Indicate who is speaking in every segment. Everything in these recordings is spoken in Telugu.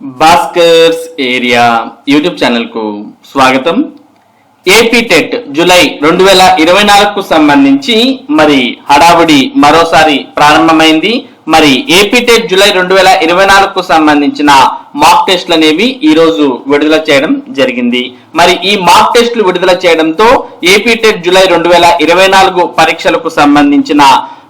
Speaker 1: భాస్కర్స్ ఏరియా యూట్యూబ్ ఛానల్కు స్వాగతం. ఏపీ టెట్ జూలై రెండు వేల ఇరవై నాలుగుకు సంబంధించి మరి హడావుడి మరోసారి ప్రారంభమైంది. మరి ఏపీ టెట్ జూలై రెండు వేల ఇరవై నాలుగుకు సంబంధించిన మాక్ టెస్ట్లు అనేవి ఈ రోజు విడుదల చేయడం జరిగింది. మరి ఈ మాక్ టెస్ట్లు విడుదల చేయడంతో ఏపీ టెట్ జూలై రెండు వేల ఇరవై నాలుగు పరీక్షలకు సంబంధించిన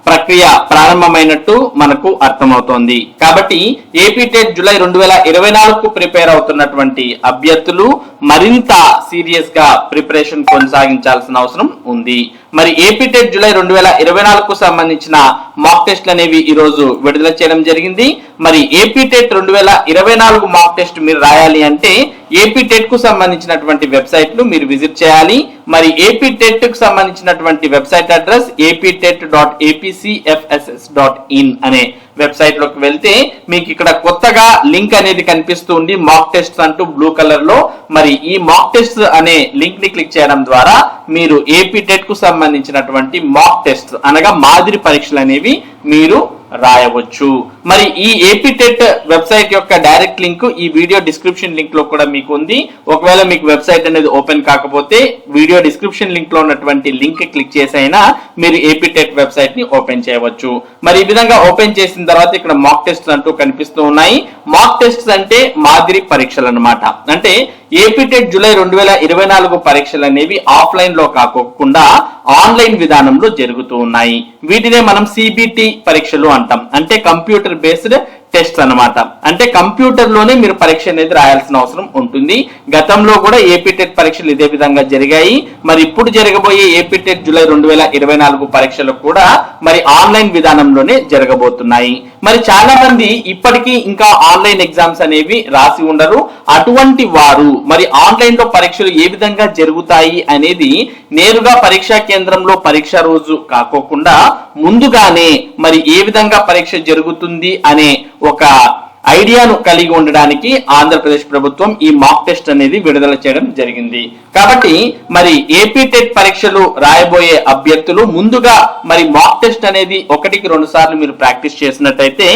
Speaker 1: ప్రక్రియ ప్రారంభమైనట్టు మనకు అర్థమవుతోంది. కాబట్టి ఏపీ టెట్ జూలై రెండు వేల ఇరవై నాలుగుకు ప్రిపేర్ అవుతున్నటువంటి అభ్యర్థులు మరింత సీరియస్గా ప్రిపరేషన్ కొనసాగించాల్సిన అవసరం ఉంది. మరి ఏపీ టెట్ జూలై రెండు వేల ఇరవై నాలుగుకు సంబంధించిన మాక్ టెస్ట్లు అనేవి ఈ రోజు విడుదల చేయడం జరిగింది. మరి ఏపీ టెట్ రెండు వేల ఇరవై నాలుగు మాక్ టెస్ట్ మీరు రాయాలి అంటే ఏపీ టెట్కు సంబంధించినటువంటి వెబ్సైట్లు మీరు విజిట్ చేయాలి. మరి ఏపీ టెట్కు సంబంధించినటువంటి website address AP TET dot APCFSS dot in అనే వెబ్సైట్లోకి వెళ్తే మీకు ఇక్కడ కొత్తగా లింక్ అనేది కనిపిస్తుంది మాక్ టెస్ట్ అంటూ బ్లూ కలర్లో. మరి ఈ మాక్ టెస్ట్ అనే లింక్ని క్లిక్ చేయడం ద్వారా మీరు ఏపీ టెట్కు సంబంధించినటువంటి మాక్ టెస్ట్ అనగా మాదిరి పరీక్షలు అనేవి మీరు రాయవచ్చు. మరి ఈ ఏపీ టెట్ వెబ్సైట్ యొక్క డైరెక్ట్ లింక్ ఈ వీడియో డిస్క్రిప్షన్ లింక్లో కూడా మీకు ఉంది. ఒకవేళ మీకు వెబ్సైట్ అనేది ఓపెన్ కాకపోతే వీడియో డిస్క్రిప్షన్ లింక్లో ఉన్నటువంటి లింక్ క్లిక్ చేసి అయినా మీరు ఏపీ టెట్ వెబ్సైట్ని ఓపెన్ చేయవచ్చు. మరి ఈ విధంగా ఓపెన్ చేసిన తర్వాత ఇక్కడ మాక్ టెస్ట్ అంటూ కనిపిస్తూ ఉన్నాయి. మాక్ టెస్ట్ అంటే మాదిరి పరీక్షలు అన్నమాట. అంటే ఏపీ టెట్ జూలై రెండు వేల ఇరవై నాలుగు పరీక్షలు అనేవి ఆఫ్లైన్లో కాకోకుండా ఆన్లైన్ విధానంలో జరుగుతూ ఉన్నాయి. వీటినే మనం సిబిటి పరీక్షలు అంటాం. అంటే కంప్యూటర్ బేస్డ్ టెస్ట్ అన్నమాట. అంటే కంప్యూటర్లోనే మీరు పరీక్ష అనేది రాయాల్సిన అవసరం ఉంటుంది. గతంలో కూడా ఏపీ టెట్ పరీక్షలు ఇదే విధంగా జరిగాయి. మరి ఇప్పుడు జరగబోయే ఏపీ టెట్ జూలై రెండు వేల ఇరవై నాలుగు పరీక్షలు కూడా మరి ఆన్లైన్ విధానంలోనే జరగబోతున్నాయి. మరి చాలా మంది ఇప్పటికీ ఇంకా ఆన్లైన్ ఎగ్జామ్స్ అనేవి రాసి ఉండరు. అటువంటి వారు మరి ఆన్లైన్లో పరీక్షలు ఏ విధంగా జరుగుతాయి అనేది నేరుగా పరీక్షా కేంద్రంలో పరీక్ష రోజు కాకోకుండా ముందుగానే మరి ఏ విధంగా పరీక్ష జరుగుతుంది అనే ఒక ఐడియాను కలిగి ఉండడానికి ఆంధ్రప్రదేశ్ ప్రభుత్వం ఈ మాక్ టెస్ట్ అనేది విడుదల చేయడం జరిగింది. కాబట్టి మరి ఏపీ టెట్ పరీక్షలు రాయబోయే అభ్యర్థులు ముందుగా మరి మాక్ టెస్ట్ అనేది ఒకటికి రెండు సార్లు మీరు ప్రాక్టీస్ చేసినట్టయితే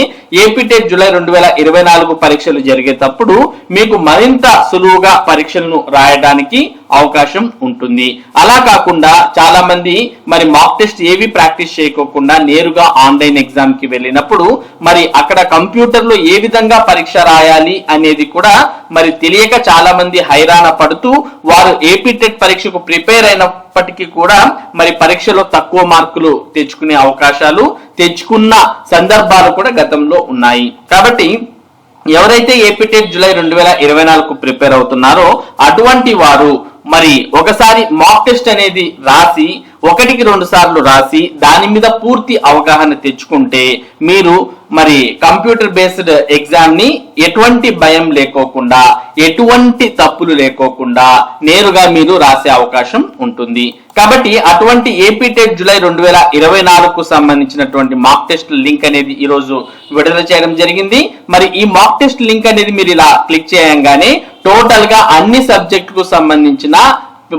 Speaker 1: ఏపీ టెట్ జూలై రెండు వేల ఇరవై నాలుగు పరీక్షలు జరిగేటప్పుడు మీకు మరింత సులువుగా పరీక్షలను రాయడానికి అవకాశం ఉంటుంది. అలా కాకుండా చాలా మంది మరి మాక్ టెస్ట్ ఏవి ప్రాక్టీస్ చేయకోకుండా నేరుగా ఆన్లైన్ ఎగ్జామ్కి వెళ్ళినప్పుడు మరి అక్కడ కంప్యూటర్లో ఏ విధంగా పరీక్ష రాయాలి అనేది కూడా మరి తెలియక చాలా మంది హైరాణ పడుతూ వారు ఏపీ టెట్ పరీక్షకు ప్రిపేర్ అయినప్పటికీ కూడా మరి పరీక్షలో తక్కువ మార్కులు తెచ్చుకునే అవకాశాలు తెచ్చుకున్న సందర్భాలు కూడా గతంలో ఉన్నాయి. కాబట్టి ఎవరైతే ఏపీటెట్ జూలై రెండు వేల ఇరవై నాలుగు ప్రిపేర్ అవుతున్నారో అటువంటి వారు మరి ఒకసారి మాక్ టెస్ట్ అనేది రాసి ఒకటికి రెండు సార్లు రాసి దాని మీద పూర్తి అవగాహన తెచ్చుకుంటే మీరు మరి కంప్యూటర్ బేస్డ్ ఎగ్జామ్ని ఎటువంటి భయం లేకోకుండా ఎటువంటి తప్పులు లేకోకుండా నేరుగా మీరు రాసే అవకాశం ఉంటుంది. కాబట్టి అటువంటి ఏపీ టెట్ జూలై రెండు వేల ఇరవై నాలుగుకు సంబంధించినటువంటి మాక్ టెస్ట్ లింక్ అనేది ఈ రోజు విడుదల చేయడం జరిగింది. మరి ఈ మాక్ టెస్ట్ లింక్ అనేది మీరు ఇలా క్లిక్ చేయంగానే టోటల్గా అన్ని సబ్జెక్టుకు సంబంధించిన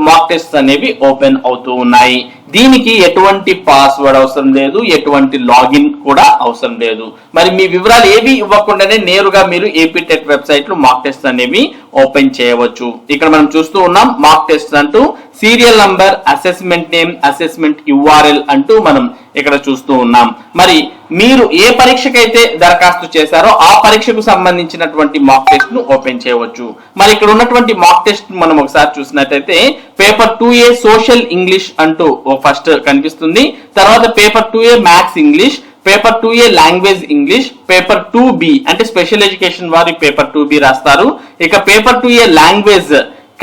Speaker 1: మాక్ టెస్ట్ అనేవి ఓపెన్ అవుతూ ఉన్నాయి. దీనికి ఎటువంటి పాస్వర్డ్ అవసరం లేదు ఎటువంటి లాగిన్ కూడా అవసరం లేదు. మరి మీ వివరాలు ఏవి ఇవ్వకుండానే నేరుగా మీరు ఏపీ టెట్ వెబ్సైట్లో మాక్ టెస్ట్ అనేవి ఓపెన్ చేయవచ్చు. ఇక్కడ మనం చూస్తూ ఉన్నాం మాక్ టెస్ట్ అంటూ serial number assessment name assessment URL అంటూ మనం ఇక్కడ చూస్తూ ఉన్నాం. మరి మీరు ఏ పరీక్షకైతే దరఖాస్తు చేశారో ఆ పరీక్షకు సంబంధించినటువంటి మాక్ టెస్ట్ను ఓపెన్ చేయవచ్చు. మరి ఇక్కడ ఉన్నటువంటి మాక్ టెస్ట్ మనం ఒకసారి చూసినట్టయితే paper two A social English అంటూ ఫస్ట్ కనిపిస్తుంది. తర్వాత paper two A maths English paper two A language English paper two B అంటే స్పెషల్ ఎడ్యుకేషన్ వారి పేపర్ టూ బి రాస్తారు. ఇక paper two A language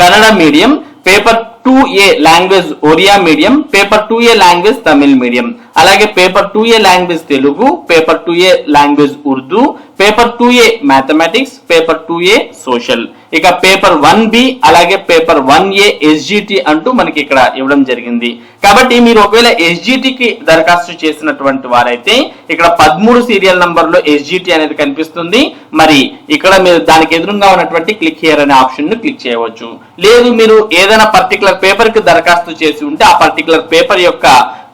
Speaker 1: Kannada medium paper two A language Oriya medium paper two A language Tamil medium అలాగే paper two A language Telugu paper two A language Urdu paper two A mathematics paper two A social ఇక పేపర్ వన్ బి అలాగే పేపర్ వన్ ఏ ఎస్జిటి అంటూ మనకి ఇక్కడ ఇవ్వడం జరిగింది. కాబట్టి మీరు ఒకవేళ ఎస్జిటికి దరఖాస్తు చేసినటువంటి వారైతే ఇక్కడ పదమూడు సీరియల్ నంబర్లో ఎస్జిటి అనేది కనిపిస్తుంది. మరి ఇక్కడ మీరు దానికి ఎదురుగా ఉన్నటువంటి క్లిక్ హియర్ అనే ఆప్షన్ను క్లిక్ చేయవచ్చు. లేదు మీరు ఏదైనా పర్టికులర్ పేపర్కి దరఖాస్తు చేసి ఉంటే ఆ పర్టికులర్ పేపర్ యొక్క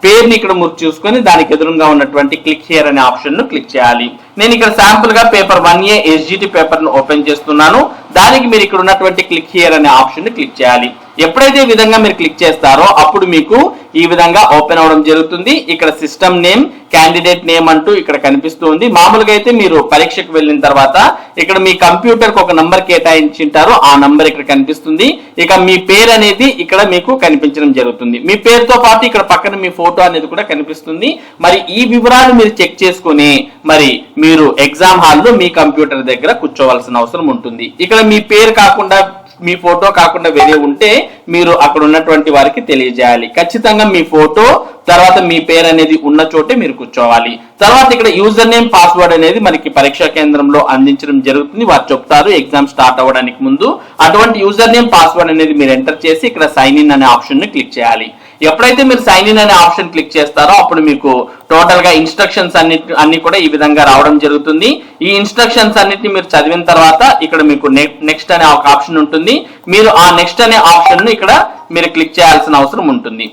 Speaker 1: పేరుని ఇక్కడ మీరు చూసుకొని దానికి ఎదురుగా ఉన్నటువంటి క్లిక్ హియర్ అనే ఆప్షన్ను క్లిక్ చేయాలి. నేను ఇక్కడ శాంపుల్గా పేపర్ వన్ ఏ ఎస్జిటి పేపర్ను ఓపెన్ చేస్తున్నాను. దానికి మీరు ఇక్కడ ఉన్నటువంటి క్లిక్ హియర్ అనే ఆప్షన్ని క్లిక్ చేయాలి. ఎప్పుడైతే ఈ విధంగా మీరు క్లిక్ చేస్తారో అప్పుడు మీకు ఈ విధంగా ఓపెన్ అవడం జరుగుతుంది. ఇక్కడ సిస్టమ్ నేమ్ క్యాండిడేట్ నేమ్ అంటూ ఇక్కడ కనిపిస్తుంది. మామూలుగా అయితే మీరు పరీక్షకు వెళ్ళిన తర్వాత ఇక్కడ మీ కంప్యూటర్కు ఒక నంబర్ కేటాయించింటారు ఆ నంబర్ ఇక్కడ కనిపిస్తుంది. ఇక మీ పేరు అనేది ఇక్కడ మీకు కనిపించడం జరుగుతుంది. మీ పేరుతో పాటు ఇక్కడ పక్కన మీ ఫోటో అనేది కూడా కనిపిస్తుంది. మరి ఈ వివరాలు మీరు చెక్ చేసుకుని మరి మీరు ఎగ్జామ్ హాల్లో మీ కంప్యూటర్ దగ్గర కూర్చోవలసిన అవసరం ఉంటుంది. ఇక్కడ మీ పేరు కాకుండా మీ ఫోటో కాకుండా వేరే ఉంటే మీరు అక్కడ ఉన్నటువంటి వారికి తెలియజేయాలి. ఖచ్చితంగా మీ ఫోటో తర్వాత మీ పేరు అనేది ఉన్న చోటే మీరు కూర్చోవాలి. తర్వాత ఇక్కడ యూజర్ నేమ్ పాస్వర్డ్ అనేది మనకి పరీక్షా కేంద్రంలో అందించడం జరుగుతుంది. వారు చెప్తారు ఎగ్జామ్ స్టార్ట్ అవ్వడానికి ముందు. అటువంటి యూజర్ నేమ్ పాస్వర్డ్ అనేది మీరు ఎంటర్ చేసి ఇక్కడ సైన్ ఇన్ అనే ఆప్షన్ని క్లిక్ చేయాలి. ఎప్పుడైతే మీరు సైన్ ఇన్ అనే ఆప్షన్ క్లిక్ చేస్తారో అప్పుడు మీకు టోటల్గా ఇన్స్ట్రక్షన్స్ అన్ని అన్ని కూడా ఈ విధంగా రావడం జరుగుతుంది. ఈ ఇన్స్ట్రక్షన్స్ అన్నిటిని మీరు చదివిన తర్వాత ఇక్కడ మీకు నెక్స్ట్ అనే ఒక ఆప్షన్ ఉంటుంది. మీరు ఆ నెక్స్ట్ అనే ఆప్షన్ను ఇక్కడ మీరు క్లిక్ చేయాల్సిన అవసరం ఉంటుంది.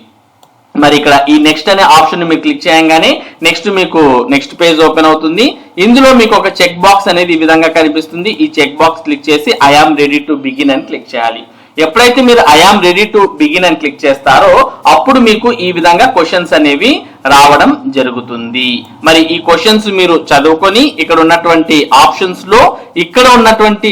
Speaker 1: మరి ఇక్కడ ఈ నెక్స్ట్ అనే ఆప్షన్ మీరు క్లిక్ చేయగానే నెక్స్ట్ మీకు నెక్స్ట్ పేజ్ ఓపెన్ అవుతుంది. ఇందులో మీకు ఒక చెక్ బాక్స్ అనేది ఈ విధంగా కనిపిస్తుంది. ఈ చెక్ బాక్స్ క్లిక్ చేసి I am ready to begin అని క్లిక్ చేయాలి. ఎప్పుడైతే మీరు I am ready to begin అని క్లిక్ చేస్తారో అప్పుడు మీకు ఈ విధంగా క్వశ్చన్స్ అనేవి రావడం జరుగుతుంది. మరి ఈ క్వశ్చన్స్ మీరు చదువుకొని ఇక్కడ ఉన్నటువంటి ఆప్షన్స్లో ఇక్కడ ఉన్నటువంటి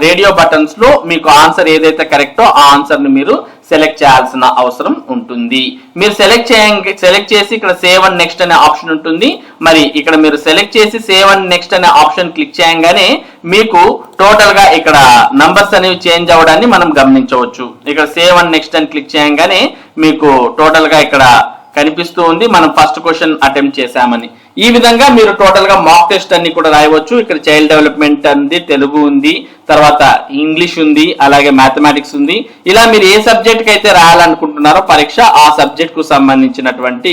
Speaker 1: రేడియో బటన్స్లో మీకు ఆన్సర్ ఏదైతే కరెక్టో ఆ ఆన్సర్ని మీరు సెలెక్ట్ చేయాల్సిన అవసరం ఉంటుంది. మీరు సెలెక్ట్ చేయ సెలెక్ట్ చేసి ఇక్కడ సేవ్ అండ్ నెక్స్ట్ అనే ఆప్షన్ ఉంటుంది. మరి ఇక్కడ మీరు సెలెక్ట్ చేసి సేవ్ అండ్ నెక్స్ట్ అనే ఆప్షన్ క్లిక్ చేయంగానే మీకు టోటల్గా ఇక్కడ నంబర్స్ అనేవి చేంజ్ అవ్వడాన్ని మనం గమనించవచ్చు. ఇక్కడ సేవ్ అండ్ నెక్స్ట్ అని క్లిక్ చేయంగానే మీకు టోటల్గా ఇక్కడ కనిపిస్తూ ఉంది. మనం ఫస్ట్ క్వశ్చన్ అటెంప్ట్ చేశామని. ఈ విధంగా మీరు టోటల్గా మాక్ టెస్ట్ అన్ని కూడా రాయవచ్చు. ఇక్కడ చైల్డ్ డెవలప్మెంట్ ఉంది తెలుగు ఉంది తర్వాత ఇంగ్లీష్ ఉంది అలాగే మ్యాథమెటిక్స్ ఉంది. ఇలా మీరు ఏ సబ్జెక్ట్కి అయితే రాయాలనుకుంటున్నారో పరీక్ష ఆ సబ్జెక్ట్కు సంబంధించినటువంటి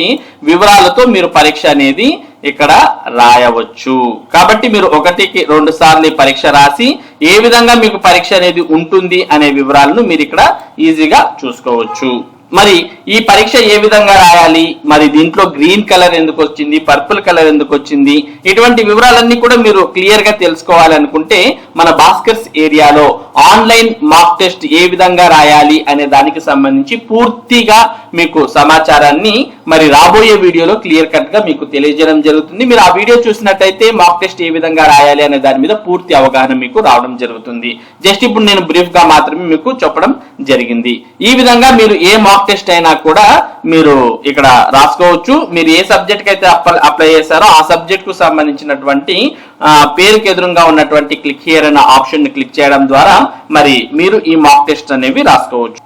Speaker 1: వివరాలతో మీరు పరీక్ష అనేది ఇక్కడ రాయవచ్చు. కాబట్టి మీరు ఒకటికి రెండు సార్లు పరీక్ష రాసి ఏ విధంగా మీకు పరీక్ష అనేది ఉంటుంది అనే వివరాలను మీరు ఇక్కడ ఈజీగా చూసుకోవచ్చు. మరి ఈ పరీక్ష ఏ విధంగా రాయాలి? మరి దీంట్లో గ్రీన్ కలర్ ఎందుకు వచ్చింది? పర్పుల్ కలర్ ఎందుకు వచ్చింది? ఇటువంటి వివరాలన్నీ కూడా మీరు క్లియర్గా తెలుసుకోవాలనుకుంటే మన భాస్కర్స్ ఏరియాలో ఆన్లైన్ మాక్ టెస్ట్ ఏ విధంగా రాయాలి అనే దానికి సంబంధించి పూర్తిగా మీకు సమాచారాన్ని మరి రాబోయే వీడియోలో క్లియర్ కట్గా మీకు తెలియజేయడం జరుగుతుంది. మీరు ఆ వీడియో చూసినట్టయితే మాక్ టెస్ట్ ఏ విధంగా రాయాలి అనే దాని మీద పూర్తి అవగాహన మీకు రావడం జరుగుతుంది. జస్ట్ ఇప్పుడు నేను బ్రీఫ్గా మాత్రమే మీకు చెప్పడం జరిగింది. ఈ విధంగా మీరు ఏ మాక్ టెస్ట్ అయినా కూడా మీరు ఇక్కడ రాసుకోవచ్చు. మీరు ఏ సబ్జెక్ట్ అయితే అప్లై చేశారో ఆ సబ్జెక్ట్కు సంబంధించినటువంటి ఆ, పేరుకి ఎదురుగా ఉన్నటువంటి క్లిక్ హియర్ అనే ఆప్షన్ని క్లిక్ చేయడం ద్వారా మరి మీరు ఈ మాక్ టెస్ట్ అనేవి రాసుకోవచ్చు.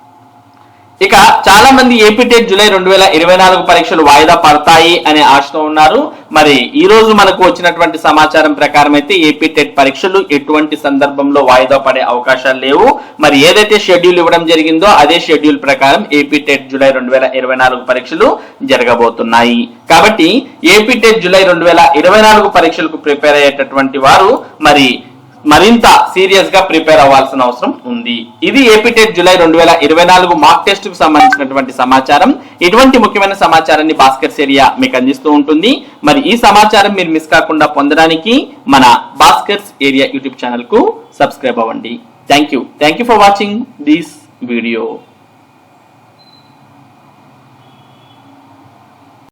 Speaker 1: ఇక చాలా మంది ఏపీ టెట్ జూలై రెండు వేల ఇరవై నాలుగు పరీక్షలు వాయిదా పడతాయి అనే ఆశతో ఉన్నారు. మరి ఈ రోజు మనకు వచ్చినటువంటి సమాచారం ప్రకారం అయితే ఏపీ టెట్ పరీక్షలు ఎటువంటి సందర్భంలో వాయిదా పడే అవకాశాలు లేవు. మరి ఏదైతే షెడ్యూల్ ఇవ్వడం జరిగిందో అదే షెడ్యూల్ ప్రకారం ఏపీ టెట్ జూలై రెండు వేల ఇరవై నాలుగు పరీక్షలు జరగబోతున్నాయి. కాబట్టి ఏపీ టెట్ జూలై రెండు వేల ఇరవై నాలుగు పరీక్షలకు ప్రిపేర్ అయ్యేటటువంటి వారు మరి మరింత సీరియస్గా ప్రిపేర్ అవ్వాల్సిన అవసరం ఉంది. ఇది ఏపీటెట్ జూలై రెండు వేల ఇరవై నాలుగు మార్క్ టెస్ట్కు సంబంధించినటువంటి సమాచారం. ఇటువంటి ముఖ్యమైన సమాచారాన్ని భాస్కర్స్ ఏరియా మీకు అందిస్తూ ఉంటుంది. మరి ఈ సమాచారం మీరు మిస్ కాకుండా పొందడానికి మన భాస్కర్స్ ఏరియా యూట్యూబ్ ఛానల్కు సబ్స్క్రైబ్ అవ్వండి. Thank you thank you for watching this video